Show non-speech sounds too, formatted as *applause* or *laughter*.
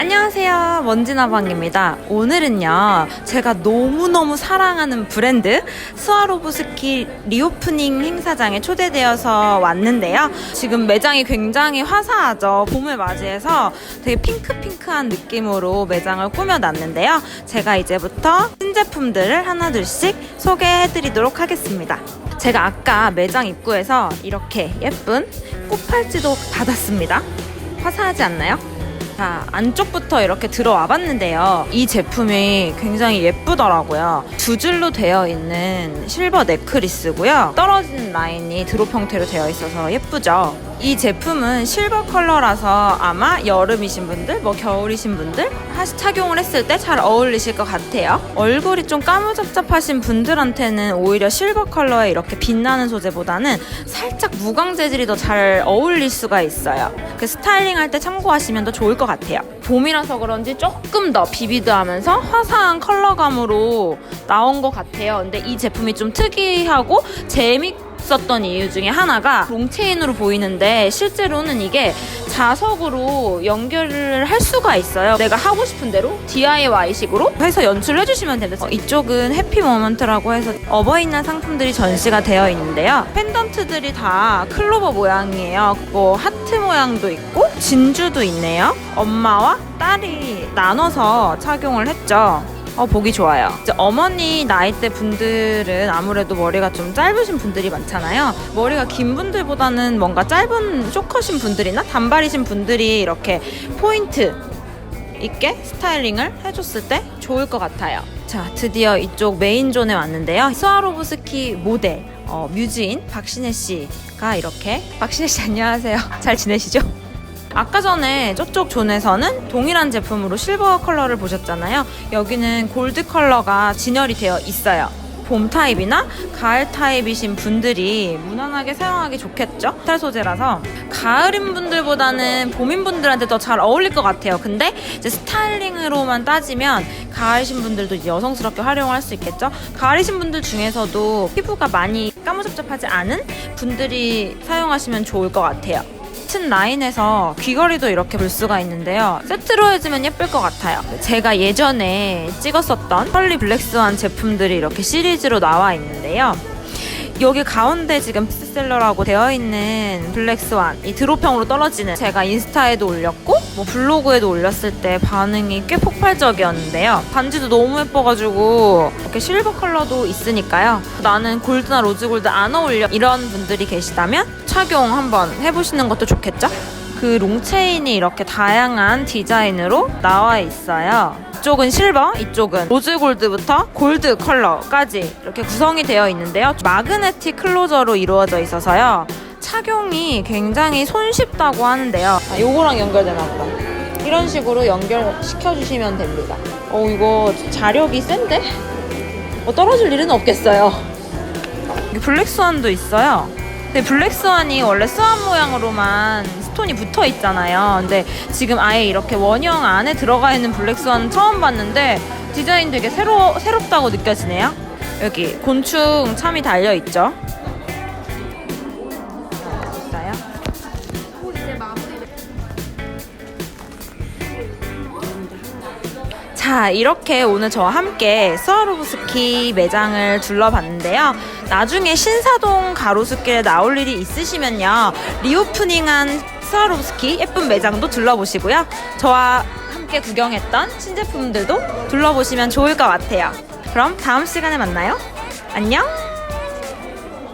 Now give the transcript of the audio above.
안녕하세요. 먼지나방입니다. 오늘은요, 제가 너무너무 사랑하는 브랜드 스와로브스키 리오프닝 행사장에 초대되어서 왔는데요. 지금 매장이 굉장히 화사하죠. 봄을 맞이해서 되게 핑크핑크한 느낌으로 매장을 꾸며놨는데요. 제가 이제부터 신제품들을 하나둘씩 소개해드리도록 하겠습니다. 제가 아까 매장 입구에서 이렇게 예쁜 꽃팔찌도 받았습니다. 화사하지 않나요? 자, 안쪽부터 이렇게 들어와 봤는데요. 이 제품이 굉장히 예쁘더라고요. 두 줄로 되어 있는 실버 넥클리스고요. 떨어지는 라인이 드롭 형태로 되어 있어서 예쁘죠. 이 제품은 실버 컬러라서 아마 여름이신 분들, 뭐 겨울이신 분들 착용을 했을 때 잘 어울리실 것 같아요. 얼굴이 좀 까무잡잡하신 분들한테는 오히려 실버 컬러에 이렇게 빛나는 소재보다는 살짝 무광 재질이 더 잘 어울릴 수가 있어요. 그 스타일링 할 때 참고하시면 더 좋을 것 같아요. 봄이라서 그런지 조금 더 비비드하면서 화사한 컬러감으로 나온 것 같아요. 근데 이 제품이 좀 특이하고 재밌 썼던 이유 중에 하나가 롱체인으로 보이는데 실제로는 이게 자석으로 연결을 할 수가 있어요. 내가 하고 싶은 대로 DIY식으로 해서 연출을 해주시면 됩니다. 어, 이쪽은 해피 모먼트라고 해서 어버이날 상품들이 전시가 되어 있는데요. 펜던트들이 다 클로버 모양이에요. 뭐 하트 모양도 있고 진주도 있네요. 엄마와 딸이 나눠서 착용을 했죠. 어, 보기 좋아요. 어머니 나이대 분들은 아무래도 머리가 좀 짧으신 분들이 많잖아요. 머리가 긴 분들보다는 뭔가 짧은 쇼컷인 분들이나 단발이신 분들이 이렇게 포인트 있게 스타일링을 해줬을 때 좋을 것 같아요. 자, 드디어 이쪽 메인존에 왔는데요. 스와로브스키 모델, 어, 뮤지인 박신혜 씨가 이렇게. 박신혜 씨 안녕하세요. *laughs* 잘 지내시죠? 아까 전에 저쪽 존에서는 동일한 제품으로 실버 컬러를 보셨잖아요. 여기는 골드 컬러가 진열이 되어 있어요. 봄 타입이나 가을 타입이신 분들이 무난하게 사용하기 좋겠죠? 스탈 소재라서 가을인 분들보다는 봄인 분들한테 더 잘 어울릴 것 같아요. 근데 이제 스타일링으로만 따지면 가을이신 분들도 여성스럽게 활용할 수 있겠죠? 가을이신 분들 중에서도 피부가 많이 까무잡잡하지 않은 분들이 사용하시면 좋을 것 같아요. 같은 라인에서 귀걸이도 이렇게 볼 수가 있는데요. 세트로 해주면 예쁠 것 같아요. 제가 예전에 찍었었던 펄리 블랙스완 제품들이 이렇게 시리즈로 나와 있는데요. 여기 가운데 지금 베스트셀러라고 되어 있는 블랙스완 이 드롭형으로 떨어지는 제가 인스타에도 올렸고 뭐 블로그에도 올렸을 때 반응이 꽤 폭발적이었는데요 반지도 너무 예뻐가지고 이렇게 실버 컬러도 있으니까요 나는 골드나 로즈 골드 안 어울려 이런 분들이 계시다면 착용 한번 해보시는 것도 좋겠죠? 그 롱체인이 이렇게 다양한 디자인으로 나와 있어요. 이쪽은 실버, 이쪽은 로즈 골드부터 골드 컬러까지 이렇게 구성이 되어 있는데요. 마그네틱 클로저로 이루어져 있어서요. 착용이 굉장히 손쉽다고 하는데요. 아, 요거랑 연결되나 보다. 이런 식으로 연결시켜 주시면 됩니다. 어, 이거 자력이 센데? 어, 떨어질 일은 없겠어요. 블랙스완도 있어요. 근데 블랙스완이 원래 스완 모양으로만 스톤이 붙어 있잖아요. 근데 지금 아예 이렇게 원형 안에 들어가 있는 블랙스완 처음 봤는데 디자인 되게 새로, 새롭다고 느껴지네요. 여기 곤충 참이 달려 있죠. 자, 이렇게 오늘 저와 함께 스와로브스키 매장을 둘러봤는데요. 나중에 신사동 가로수길에 나올 일이 있으시면요. 리오프닝한 스와로브스키 예쁜 매장도 둘러보시고요. 저와 함께 구경했던 신제품들도 둘러보시면 좋을 것 같아요. 그럼 다음 시간에 만나요. 안녕!